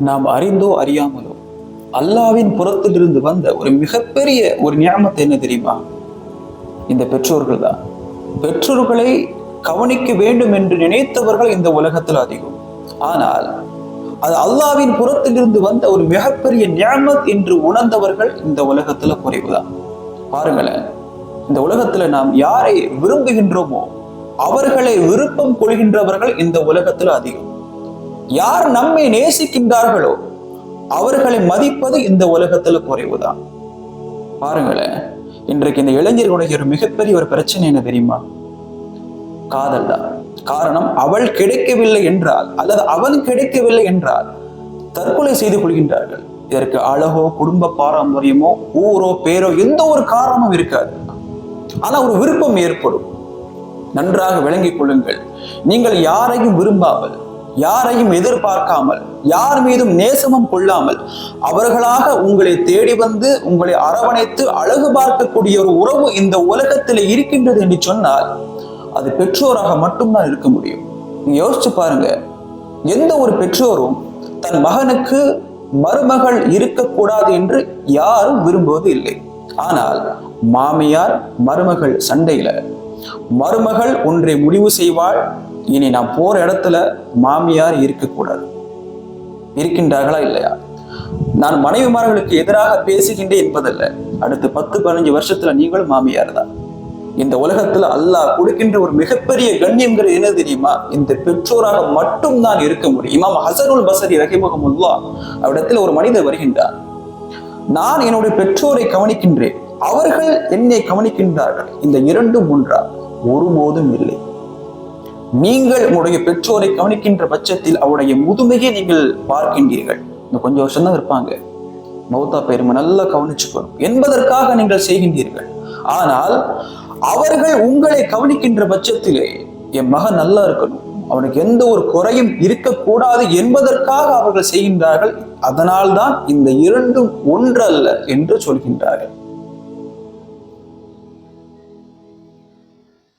நாம் அறிந்தோ அறியாமலோ அல்லாவின் புறத்திலிருந்து வந்த ஒரு மிகப்பெரிய ஒரு ஞாபகத்தை என்ன தெரியுமா? இந்த பெற்றோர்கள் தான். பெற்றோர்களை கவனிக்க வேண்டும் என்று நினைத்தவர்கள் இந்த உலகத்தில் அதிகம். ஆனால் அது அல்லாவின் புறத்திலிருந்து வந்த ஒரு மிகப்பெரிய ஞாபத் என்று உணர்ந்தவர்கள் இந்த உலகத்துல குறைவுதான். பாருங்களேன் இந்த உலகத்துல நாம் யாரை விரும்புகின்றோமோ அவர்களை விருப்பம் கொள்கின்றவர்கள் இந்த உலகத்துல அதிகம். யார் நம்மை நேசிக்கின்றார்களோ அவர்களை மதிப்பது இந்த உலகத்துல குறைவுதான். பாருங்களேன் இன்றைக்கு இந்த இளைஞர்களுடைய ஒரு மிகப்பெரிய ஒரு பிரச்சனை என்ன தெரியுமா? காதல் தான். காரணம் அவள் கிடைக்கவில்லை என்றால் அல்லது அவன் கிடைக்கவில்லை என்றால் தற்கொலை செய்து கொள்கின்றார்கள். இதற்கு அழகோ குடும்ப பாரம்பரியமோ ஊரோ பேரோ எந்த ஒரு காரணமும் இருக்காது. ஆனா ஒரு விருப்பம் ஏற்படும். நன்றாக விளங்கிக் கொள்ளுங்கள். நீங்கள் யாரையும் விரும்பாமல் யாரையும் எதிர்பார்க்காமல் யார் மீதும் நேசமும் கொள்ளாமல் அவர்களாக உங்களை தேடி வந்து உங்களை அரவணைத்து அழகு பார்க்கக்கூடிய ஒரு உறவு இந்த உலகத்தில் இருக்கின்றது என்று சொன்னால் அது பெற்றோராக மட்டும்தான் இருக்க முடியும். நீங்க யோசிச்சு பாருங்க எந்த ஒரு பெற்றோரும் தன் மகனுக்கு மருமகள் இருக்கக்கூடாது என்று யாரும் விரும்புவது இல்லை. ஆனால் மாமியார் மருமகள் சண்டையில மருமகள் ஒன்றை முடிவு செய்வாள் இனி நான் போற இடத்துல மாமியார் இருக்கக்கூடாது. இருக்கின்றார்களா இல்லையா? நான் மனைவிமார்களுக்கு எதிராக பேசுகின்றேன் என்பதல்ல. அடுத்து பத்து பதினஞ்சு வருஷத்துல நீங்களும் மாமியார் தான். இந்த உலகத்துல அல்லாஹ் கொடுக்கின்ற ஒரு மிகப்பெரிய கண்ணியங்கிறது என்ன தெரியுமா? இந்த பெற்றோராக மட்டும்தான் இருக்க முடியும். இமாம் ஹசனுல் பசரி ரஹிமஹமுல்லா அவ்விடத்தில் ஒரு மனிதர் வருகின்றார். நான் என்னுடைய பெற்றோரை கவனிக்கின்றேன். அவர்கள் என்னை கவனிக்கின்றார்கள். இந்த இரண்டும் ஒன்றா? ஒருபோதும் இல்லை. நீங்கள் உங்களுடைய பெற்றோரை கவனிக்கின்ற பட்சத்தில் அவருடைய முதுமையை நீங்கள் பார்க்கின்றீர்கள். இந்த கொஞ்சம் வருஷம் தான் இருப்பாங்க. மௌத்தா பெருமை நல்லா கவனிச்சுக்கணும். என்பதற்காக நீங்கள் செய்கின்றீர்கள். ஆனால் அவர்கள் உங்களை கவனிக்கின்ற பட்சத்திலே என் மகன் நல்லா இருக்கணும். அவனுக்கு எந்த ஒரு குறையும் இருக்கக்கூடாது என்பதற்காக அவர்கள் செய்கின்றார்கள். அதனால்தான் இந்த இரண்டும் ஒன்றல்ல என்று சொல்கின்றார்கள்.